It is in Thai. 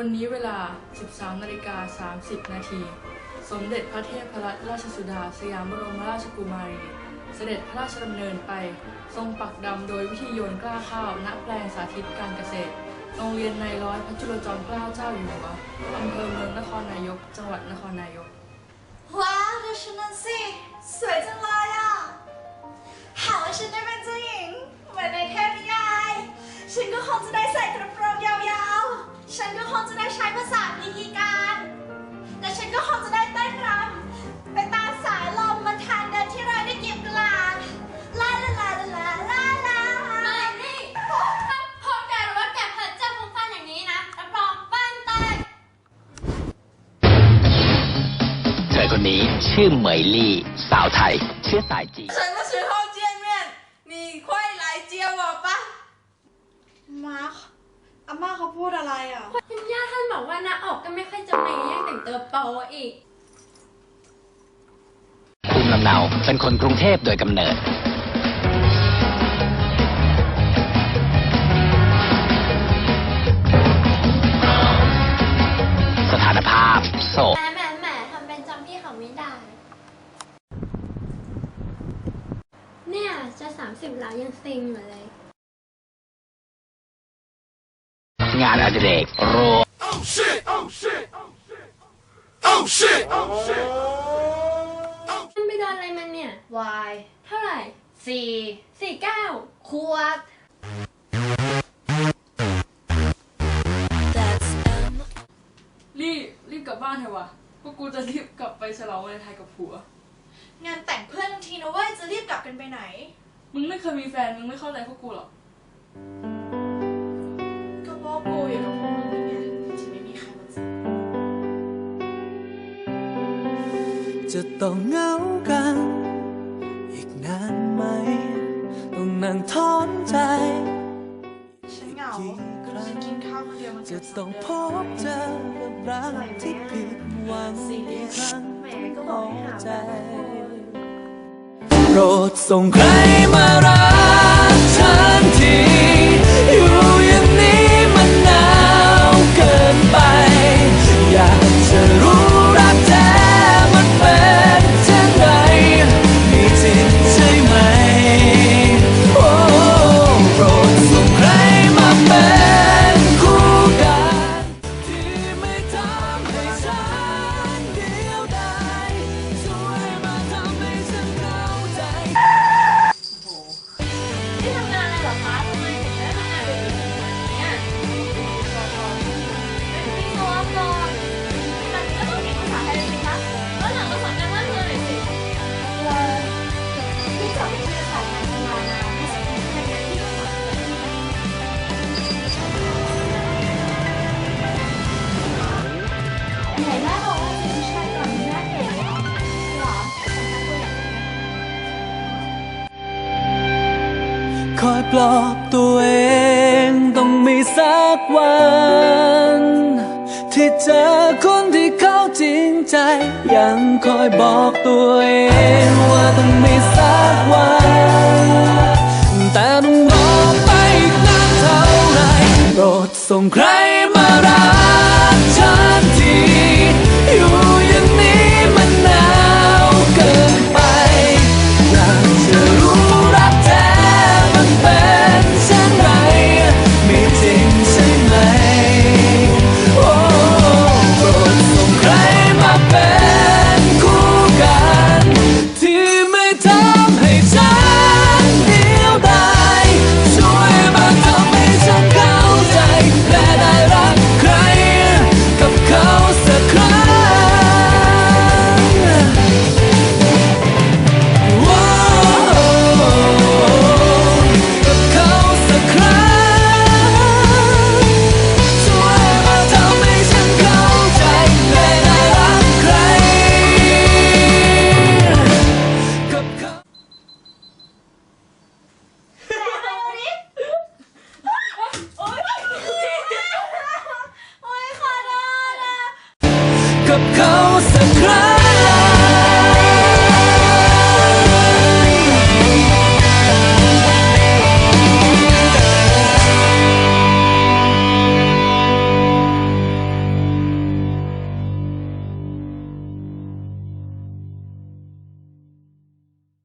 วันนี้เวลา 13นาฬิกา30 นาที สมเด็จพระเทพรัตนราชสุดา สยามบรมราชกุมารี เสด็จพระราชดำเนินไป ทรงปักดำโดยวิธีโยนกล้าข้าวณแปลงสาธิตการเกษตร โรงเรียนในร้อยพระจุลจอมเกล้าเจ้าอยู่หัวอำเภอเมืองนครนายก จังหวัดนครนายก ว้าวดูฉันนั่นสิสวยจังเลยอะหากว่าฉันได้เป็นเจ้าหญิงเหมือนในเทพนิยาย ฉันก็คงจะได้ใส่กระโปรง คนนี้ชื่อเหมยลี่ สาวไทย เชื้อสายจีนฉันมาซื้อข้าวเจียนเมี่ยนมีควายหลายเจียวบอกปะมาร์คอาม่าเขาพูดอะไรอะ คุณย่าท่านบอกว่าหน้าอกก็ไม่ค่อยจะมียังแต่งตัวโป๊อีก ภูมิลำเนาเป็นคนกรุงเทพโดยกำเนิด สถานภาพ โสดแหมแหมแหมทำเป็นจำพี่เขาไม่ได้ เนี่ย จะ สามสิบแล้วยังซิงอยู่เลย งานอดิเรกโรมันไปโดนอะไรมันเนี่ย วายเท่าไหร่สี่สี่เก้าขวด รีบรีบกลับบ้านเถอะวะพวกกูจะรีบกลับไปฉลองวันไทยกับผัว งานแต่งเพื่อนทันทีนะเว้ยจะรีบกลับกันไปไหน มึงไม่เคยมีแฟน มึงไม่เข้าใจพวกกูหรอก ก็เพราะกูอยู่กับพวกมึงนี่ไงที่ไม่มีใครมาจีบจะต้องเหงากัน อีกนานไหม ต้องนั่งทอนใจ ฉันเหงากี่ครั้ฉังนกินข้าวคนเดียวมันจะเกือบสต้อองงเดืพอนบเจอกับรักที่ผิดหวังอีกครั้งแหมก็บอกให้หาใจแบบ โปรดส่งใครมารัก อยปลอบตัวเองต้องมีสักวัน ที่เจอคนที่เขาจริงใจ ยังคอยบอกตัวเองว่าต้องมีสักวันแต่ต้องรอไปอีกนานเท่าไหรโปรดส่งใครมารัก close, so close.